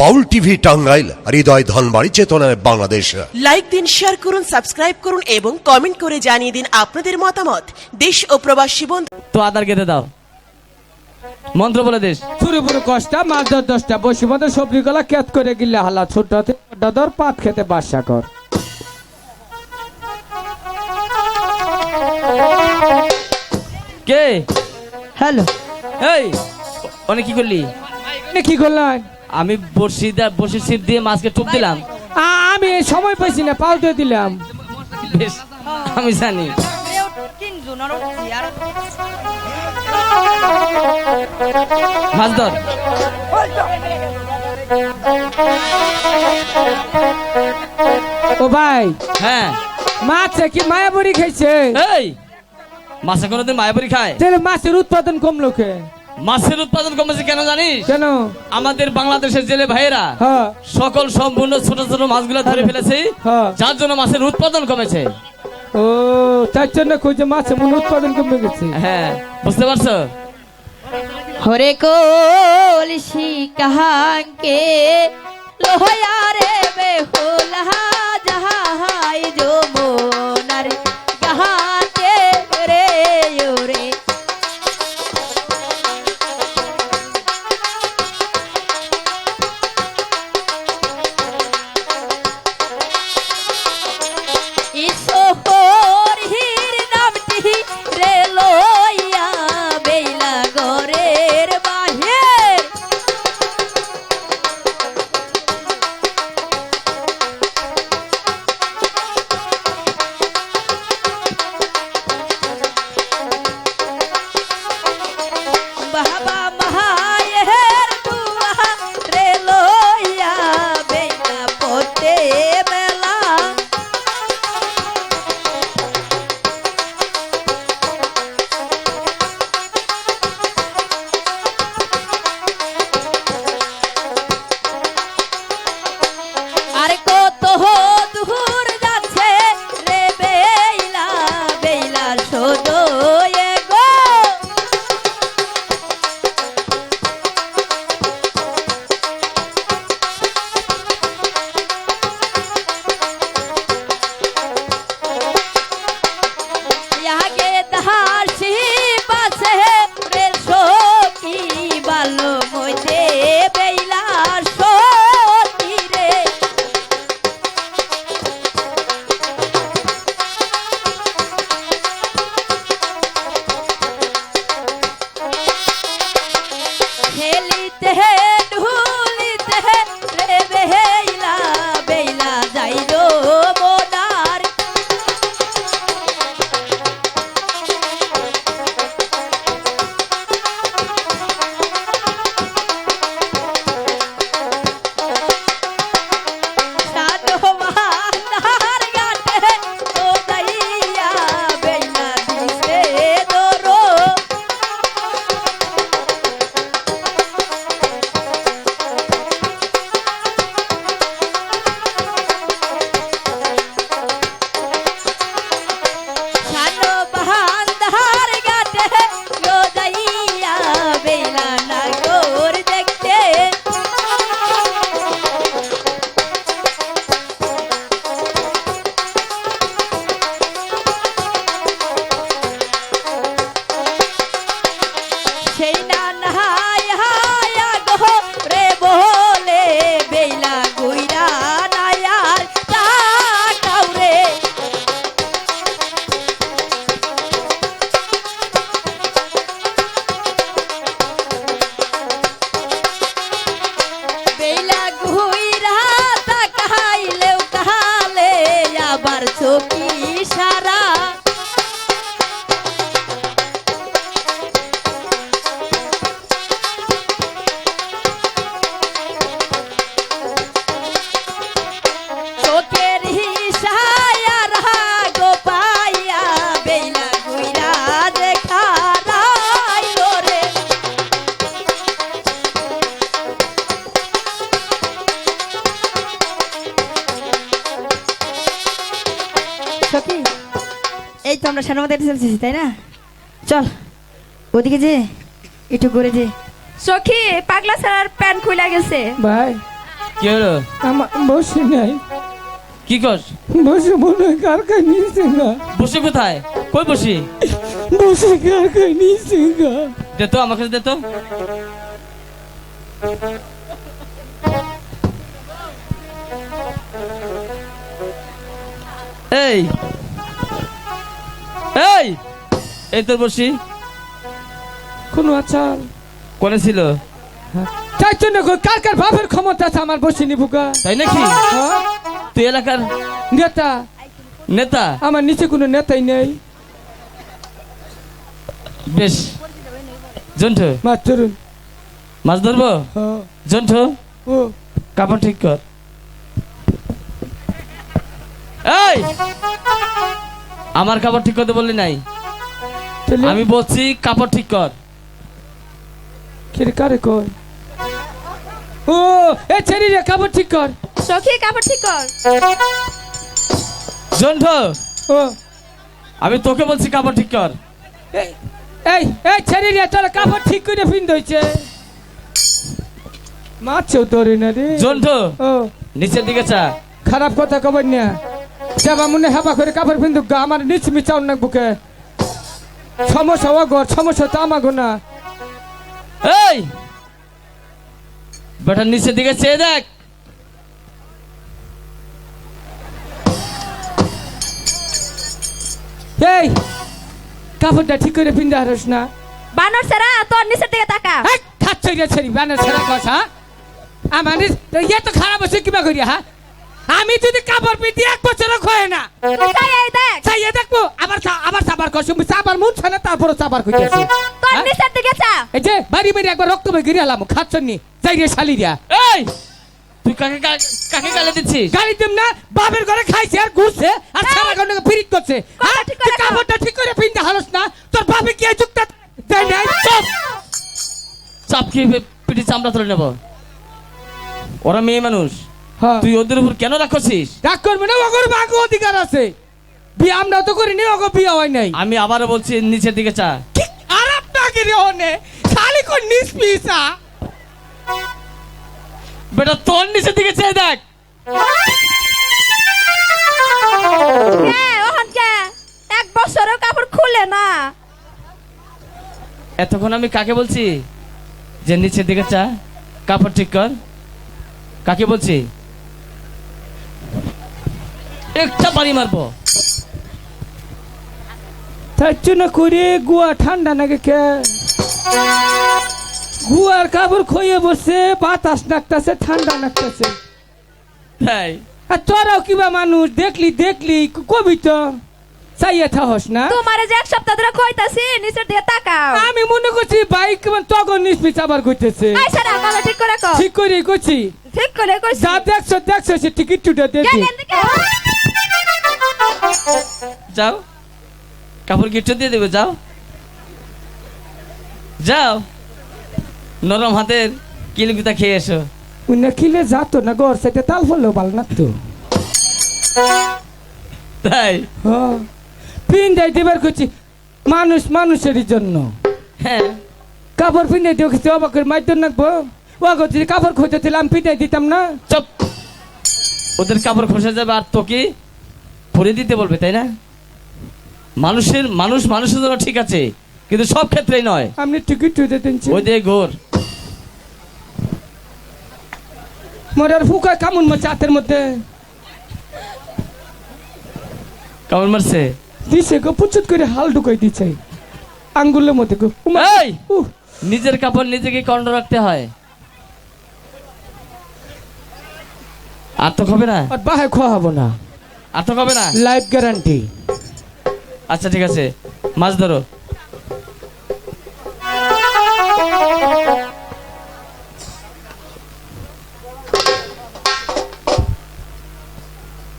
বাউল TV Tangail হৃদয় ধনবাড়ি চেতনায় Bangladesh. Like দিন share করুন সাবস্ক্রাইব করুন এবং কমেন্ট করে জানিয়ে দিন আপনাদের মতামত। দেশ ও প্রবাসী বন্ধু তো আদার কেটে দাও। মন্ত্র বলে দিস। চুরি পুরো কষ্টা মাছ ধর দশটা বসি মতো সবজি গলা কেত করে গিলে হালা ছোট ধর পাত খেতে বাসা কর। কে? হ্যালো। এই অনেক কি করলি? এ কি করলেন আমি দা- বড়শির ছিপ দিয়ে মাছকে টুপ দিলাম। আমি সময় পাইছি না পাও দিয়ে দিলাম। বেশ আমি জানি। মাছ ধর। ও ভাই হ্যাঁ। মাছে কি মায়াবড়ি খাইছে? এই মাছে কোনোদিন মায়াপুরি খায়? তাহলে মাছের উৎপাদন কম কে? মাছের উৎপাদন কমেছে কেন জানিস? কেন? আমাদের বাংলাদেশের জেলে ভাইয়েরা হ্যাঁ। সকল সম্পূর্ণ ছোট ছোট মাছগুলো ধরে ফেলেছে হ্যাঁ। যার জন্য মাছের উৎপাদন কমেছে। ও তার জন্য খুঁজে মাছে উৎপাদন কমে গেছে? হ্যাঁ বুঝতে পারছ? হরে কলসি কাহাকে লোহারে বেহুলা সখী? এই তো আমরা মধ্যে চলছি তাই না? চল ওদিকে যে একটু ঘুরে যে। সখী পাগলা ছাড়ার প্যান্ট খুলে গেছে। ভাই। কি হলো? আমার বসে নাই। কি কর বসে মনে হয় কারখায় নিয়েছে গা। বসে কোথায়? কই বসি? বসে কারখায় নিয়েছে গা। দে তো আমার কাছে দে তো। এই এই এই তোর বসি কোনো আচার? কোনে ছিল? তাই জন্য কার কার বাপের ক্ষমতা আছে আমার বসে নিবু গা। তাই নাকি? হ্যাঁ? তুই এলাকার নেতা। নেতা? আমার নিচে কোনো নেতাই নেই। বেশ। জন্ঠ। মাছ মাত্র মাছ ধরবো? হ্যাঁ। জন্টু ও। কাপড় ঠিক কর। এই! আমার কাপড় ঠিক করতে বললি নাই? আমি বলছি কাপড় ঠিক কর। কিরে কারে কই ও এ ছেড়ি রে কাপড় ঠিক কর। সখী কাপড় ঠিক কর। ও। আমি তোকে বলছি কাপড় ঠিক কর। এই এই এই ছেড়ি রে তোর কাপড় ঠিক করে ফিন দইছে মারছেও তোরে না রে। ও। নিচের দিকে চা। খারাপ কথা কবার না। যাবা মনে হাবা করে কাপড় পিন্দুক গা আমার নিচ মিচাও না বুকে। সমস্যা ও গর সমস্যা তো আমাগো না। এই! বেটা নিচের দিকে চেয়ে দেখ। এই কাপড়টা ঠিক করে পিন্দা হারস না। বানর সেরা তোর নিচের দিকে তাকা। এই খাচ্ছই রে ছেড়ি বানা ছেড়া কথা। আমার নিচ- ইয়ে তো খারাপ হচ্ছে কিবা করিয়া হ্যাঁ? আমি যদি কাপড় পিন্দি এক বছরও খয়ে না। তাই এই দেখ। চাইয়ে দেখব। আবার আবার চাবার কষ্ট চাবার মুখ ছানা তারপরে চাবার কইতেছি তোর নিচের দিকে চা। এই যে বাড়ি বাড়ি একবার রক্ত বই গিরে আলাম খাচ্ছনি যাই রে শালি রিয়া এই! তুই কাকে কাকে গালে দিচ্ছিস? গাড়ি দিম না বাপের ঘরে খাইছে আর ঘুরছে আর সারা ঘণ্টা পিরিত করছে। হ্যাঁ? তুই কাপড়টা ঠিক করে পিনতে হারস না তোর বাপে কি যুক্ত দেয় নাই? চুপ। চাপ খেয়ে পে- পিঠে চামড়া তুলে নেব? ওরা মেয়ে মানুষ। হ্যাঁ তুই ওদের উপর কেন রাখছিস? রাগ করবে না ওগর ভাগ অধিকার আছে। বিয়ে আমরা তো করিনি ওগো বিয়ে হয় নাই। আমি আবারও বলছি নিচের দিকে চা। আর আপনাকে রে হনে খালি কোন নিসপিসা বেটা তোর নিচের দিকে চেয়ে দেখ। কে ওহন কে? এক বছরেও কাপড় খুলে না। এতক্ষণ আমি কাকে বলছি? যে নিচের দিকে চা কাপড় ঠিক কর। কাকে বলছি? একটা বাড়ি মারবো। তার জন্য করে গুয়া ঠান্ডা নাকি কে? গুয়ার কাপড় খইয়ে বসে বাতাস নাকতাছে ঠান্ডা নাকতাছে তাই আর তোরাও কিবা মানুষ দেখলি দেখলি কবি তো। চাইয়ে থাহস না। তোমারে যে এক সপ্তাহ ধরে কইতাছি নিচের দিকে তাকাও। আমি মনে করছি বাইক তখন নিসপিস আবার করতেছে এই সেরা কালো ঠিক করে কর ঠিক করে করছি ঠিক করে কইছি। যা দেখছ দেখছ সে টিকিট টুটা দিকে যাও। কাপড় গিট্টু দিয়ে দেবে যাও। যাও। নরম হাতের কিলকিতা খেয়ে এসো। উনি খিলে যাতো না গর সাইতে তাল ফললেও ভালো লাগতো তাই? হ্যাঁ। পিন যাই দিবার করছি মানুষ মানুষেরই জন্য। হ্যাঁ। কাপড় পিনে দেখছি অবাক করে মাইর নাকবো। ও যদি কাপড় খুঁজে দিলাম পিনে দিতাম না। চপ। ওদের কাপড় খসে যাবে আর তোকে পরে দিতে বলবে তাই না? মানুষের মানুষ মানুষের জন্য ঠিক আছে কিন্তু সব ক্ষেত্রেই নয়। আপনি টিকিট ওই ঘোর। ফুকা কামুন হাতের মধ্যে? কেমন মারছে? দিছে গো পুচুত করে হাল ঢুকাই দিছে। আঙ্গুলের মধ্যে গো এই! নিজের কাপড় নিজেকে কন্ড রাখতে হয়। আর তো হবে না? আর বাহে খোয়া হব না। তো হবে না? লাইফ গ্যারান্টি আচ্ছা ঠিক আছে। মাছ ধরো।